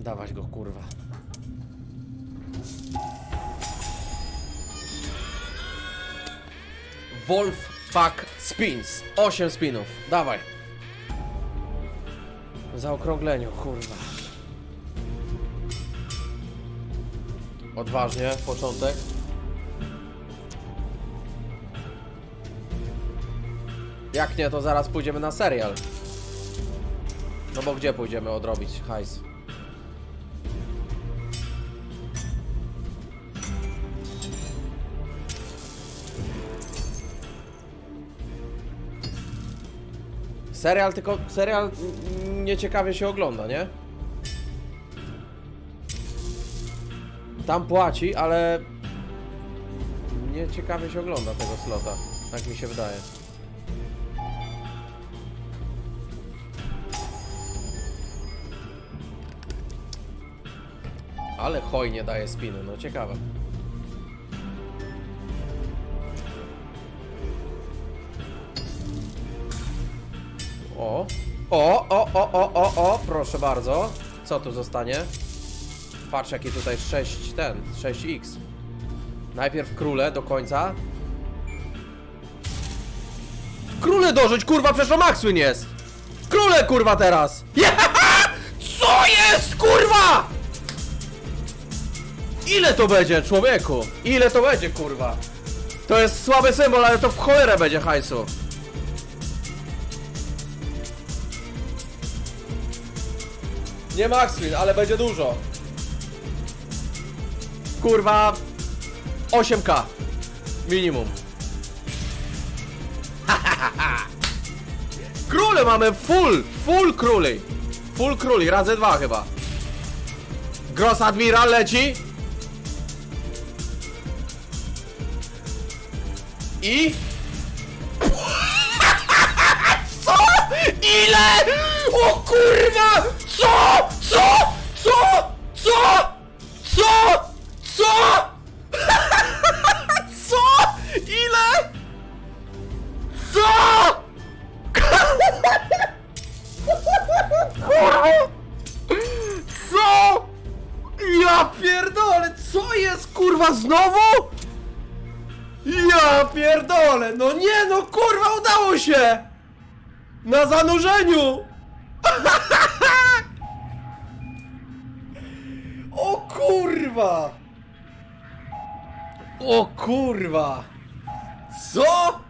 Dawać go, kurwa. Wolf Pack Spins. 8 spinów. Dawaj. W zaokrągleniu, kurwa. Odważnie, początek. Jak nie, to zaraz pójdziemy na serial. No bo gdzie pójdziemy odrobić hajs? Serial tylko, serial nieciekawie się ogląda, nie? Tam płaci, ale nieciekawie się ogląda tego slota, tak mi się wydaje. Ale hojnie daje spiny, no ciekawe. O, o, o, o, o, o, o, proszę bardzo. Co tu zostanie? Patrz jaki tutaj 6, ten, 6x. Najpierw króle do końca. Króle dożyć, kurwa, przecież Maxwin jest! Króle, kurwa, teraz! Jahaha! Co jest, kurwa? Ile to będzie, człowieku? Ile to będzie, kurwa? To jest słaby symbol, ale to w cholerę będzie hajsu. Nie Maxwin, ale będzie dużo. Kurwa 8k minimum. Króle mamy full, full króli. Full króli, razy dwa chyba. Gross Admiral leci. I Co? Ile? O kurwa! Jest kurwa znowu? Ja pierdolę, no nie no kurwa udało się! Na zanurzeniu! O kurwa! O kurwa! Co?